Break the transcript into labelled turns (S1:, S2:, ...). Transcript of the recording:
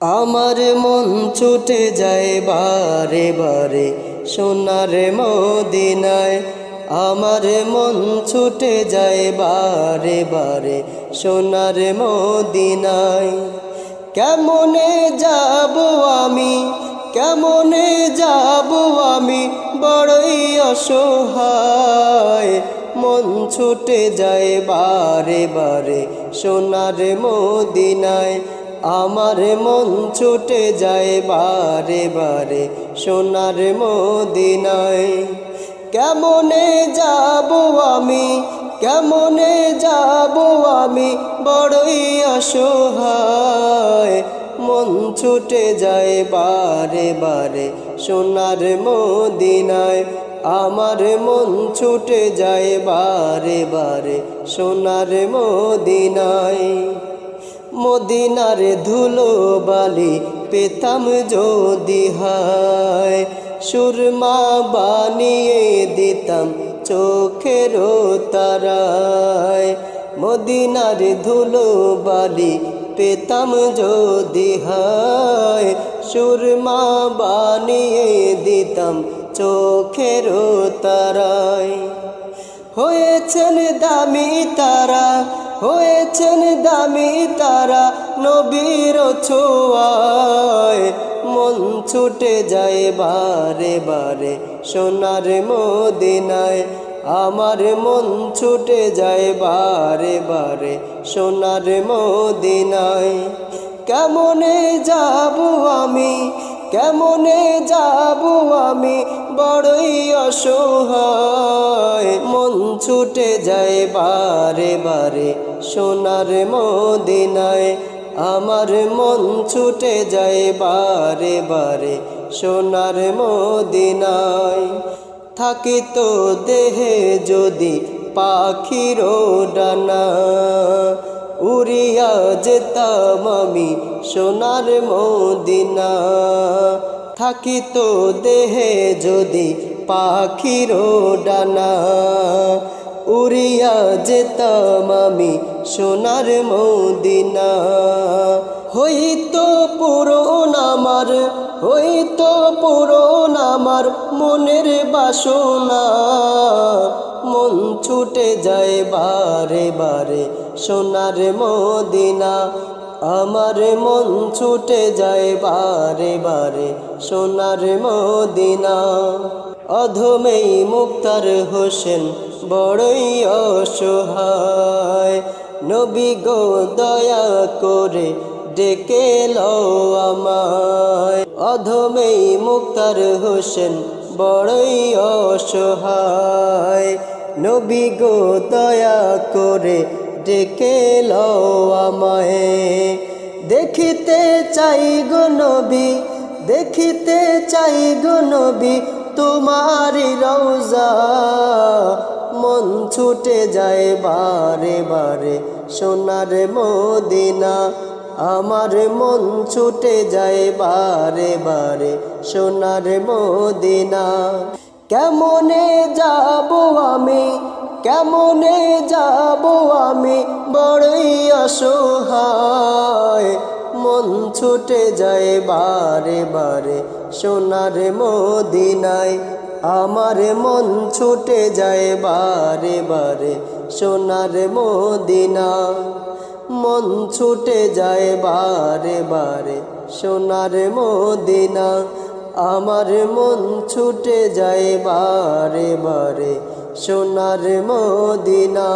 S1: আমার মন ছুটে যায় বারে বারে সোনার মদিনায়। আমার মন ছুটে যায় বারে বারে সোনার মদিনায়। কেমনে যাব আমি, কেমনে যাব আমি বড়ই অসহায়। মন ছুটে যায় বারে বারে সোনার মদিনায়। আমার মন ছুটে যায় বারে বারে সোনার মদিনায়। কেমনে যাব আমি, কেমনে যাব আমি বড়ই অসহায়। মন ছুটে যায় বারে বারে সোনার মদিনায়। আমার মন ছুটে যায় বারে বারে সোনার মদিনায়। মদিনার ধুলো বালি পেতাম যদি হায়, সুরমা বানিয়ে দিতাম চোখের তারায়। মদিনার ধুলো বালি পেতাম যদি হায়, সুরমা বানিয়ে দিতাম চোখের তারায়। হয়েছেন দামি তারা হয়েছেন দামি তারা নবীর ছোঁয়ায়। মন ছুটে যায় বারে বারে সোনার মদিনায়। আমার মন ছুটে যায় বারে বারে সোনার মদিনায়। কেমনে যাব আমি? কেমনে যাব আমি? বড়ই অসহায়। মন ছুটে যায় বারে বারে সোনার মদিনায় আমার মন ছুটে যায় বারে বারে সোনার মদিনায়। থাকি তো দেহে যদি পাখির ডানা, উড়িয়া যেতাম আমি সোনার মদিনা। থাকি তো দেহে যদি পাখির ডানা উড়িয়া যেতাম আমি সোনার মদিনা। হইতো পুরন আমার, হইতো পুরন আমার মনের বাসনা। মন ছুটে যায় বারে বারে সোনার মদিনা। আমার মন ছুটে যায় বারে বারে সোনার মদিনা। অধমেই মুক্তার হোসেন বড়ই অসহায়। নবী গো, দয়া করে ডেকে লও আমায়। অধমেই মুক্তার হোসেন বড়ই অসহায়। নবী গো, দয়া করে ডেকে লও আমায়। দেখিতে চাই গো নবী, দেখিতে চাই গো নবী তোমারি রওজা, মন ছুটে যায় বারে বারে। সোনার মদিনা, আমার মন ছুটে যায় বারে বারে। সোনার মদিনা, কেমনে যাব আমি? কেমনে যাব আমি? বড়ই অসহায়। মন ছুটে যায় বারে বারে সোনার মদিনায়। আমার মন ছুটে যায় বারে বারে সোনার মদিনা মন ছুটে যায় বারে বারে সোনার মদিনা আমার মন ছুটে যায় বারে বারে সোনার মদিনা